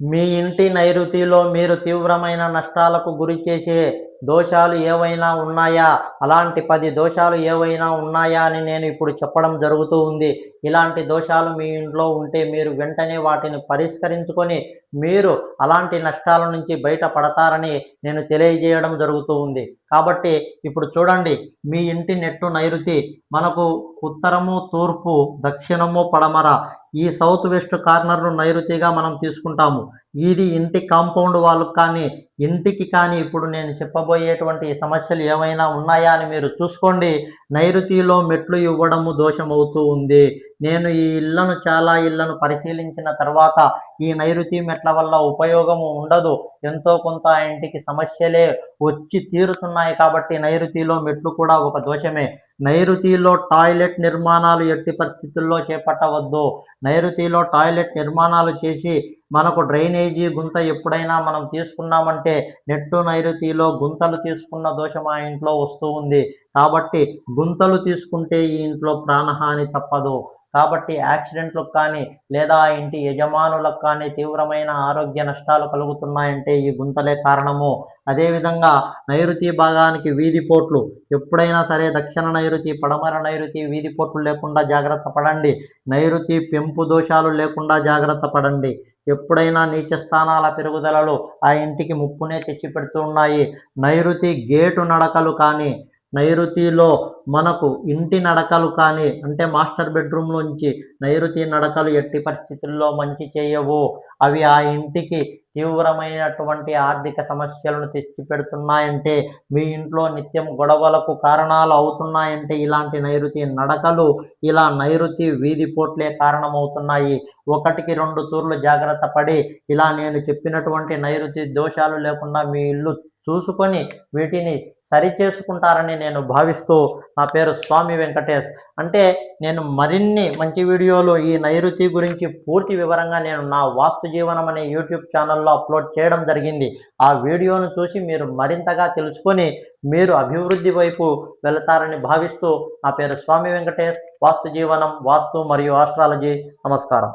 మీ ఇంటి నైరుతిలో మీరు తీవ్రమైన నష్టాలకు గురి చేసే దోషాలు ఏవైనా ఉన్నాయా? అలాంటి పది దోషాలు ఏవైనా ఉన్నాయా అని నేను ఇప్పుడు చెప్పడం జరుగుతూ ఉంది. ఇలాంటి దోషాలు మీ ఇంట్లో ఉంటే మీరు వెంటనే వాటిని పరిష్కరించుకొని మీరు అలాంటి నష్టాల నుంచి బయటపడతారని నేను తెలియజేయడం జరుగుతూ ఉంది. కాబట్టి ఇప్పుడు చూడండి మీ ఇంటి నెట్టు నైరుతి మనకు ఉత్తరము తూర్పు దక్షిణము పడమర ఈ సౌత్ వెస్ట్ కార్నర్ను నైరుతిగా మనం తీసుకుంటాము. ఇది ఇంటి కాంపౌండ్ వాళ్ళకు కానీ ఇంటికి కానీ ఇప్పుడు నేను చెప్పబోయేటువంటి సమస్యలు ఏమైనా ఉన్నాయా అని మీరు చూసుకోండి. నైరుతిలో మెట్లు ఇవ్వడము దోషమవుతూ ఉంది. నేను ఈ ఇళ్ళను చాలా ఇళ్ళను పరిశీలించిన తర్వాత ఈ నైరుతి మెట్ల వల్ల ఉపయోగము ఉండదు. ఎంతో కొంత ఆ ఇంటికి సమస్యలే వచ్చి తీరుతున్నాయి కాబట్టి నైరుతిలో మెట్లు కూడా ఒక దోషమే. నైరుతిలో టాయిలెట్ నిర్మాణాలు ఎట్టి పరిస్థితుల్లో చేపట్టవద్దు. నైరుతిలో టాయిలెట్ నిర్మాణాలు చేసి మనకు డ్రైనేజీ గుంత ఎప్పుడైనా మనం తీసుకున్నామంటే నెట్టు నైరుతిలో గుంతలు తీసుకున్న దోషం ఆ ఇంట్లో వస్తూ ఉంది. కాబట్టి గుంతలు తీసుకుంటే ఈ ఇంట్లో ప్రాణహాని తప్పదు. కాబట్టి యాక్సిడెంట్లకు కానీ లేదా ఆ ఇంటి యజమానులకు కానీ తీవ్రమైన ఆరోగ్య నష్టాలు కలుగుతున్నాయంటే ఈ గుంతలే కారణము. అదేవిధంగా నైరుతి భాగానికి వీధి పోట్లు ఎప్పుడైనా సరే దక్షిణ నైరుతి పడమర నైరుతి వీధి పోట్లు లేకుండా జాగ్రత్త పడండి. నైరుతి పెంపు దోషాలు లేకుండా జాగ్రత్త పడండి. ఎప్పుడైనా నీచ స్థానాల పెరుగుదలలు ఆ ఇంటికి ముప్పునే తెచ్చిపెడుతూ ఉన్నాయి. నైరుతి గేటు నడకలు కానీ నైరుతిలో మనకు ఇంటి నడకలు కానీ అంటే మాస్టర్ బెడ్రూమ్ నుంచి నైరుతి నడకలు ఎట్టి పరిస్థితుల్లో మంచి చేయవు. అవి ఆ ఇంటికి తీవ్రమైనటువంటి ఆర్థిక సమస్యలను తెచ్చిపెడుతున్నాయంటే మీ ఇంట్లో నిత్యం గొడవలకు కారణాలు అవుతున్నాయంటే ఇలాంటి నైరుతి నడకలు ఇలా నైరుతి వీధి పోట్లే కారణమవుతున్నాయి. ఒకటికి రెండు తూర్లు జాగ్రత్త పడి ఇలా నేను చెప్పినటువంటి నైరుతి దోషాలు లేకుండా మీ ఇల్లు చూసుకొని వీటిని సరిచేసుకుంటారని నేను భావిస్తూ నా పేరు స్వామి వెంకటేష్. అంటే నేను మరిన్ని మంచి వీడియోలు ఈ నైరుతి గురించి పూర్తి వివరంగా నేను నా వాస్తు జీవనం అనే యూట్యూబ్ ఛానల్లో అప్లోడ్ చేయడం జరిగింది. ఆ వీడియోను చూసి మీరు మరింతగా తెలుసుకొని మీరు అభివృద్ధి వైపు వెళతారని భావిస్తూ నా పేరు స్వామి వెంకటేష్. వాస్తు జీవనం వాస్తు మరియు ఆస్ట్రాలజీ. నమస్కారం.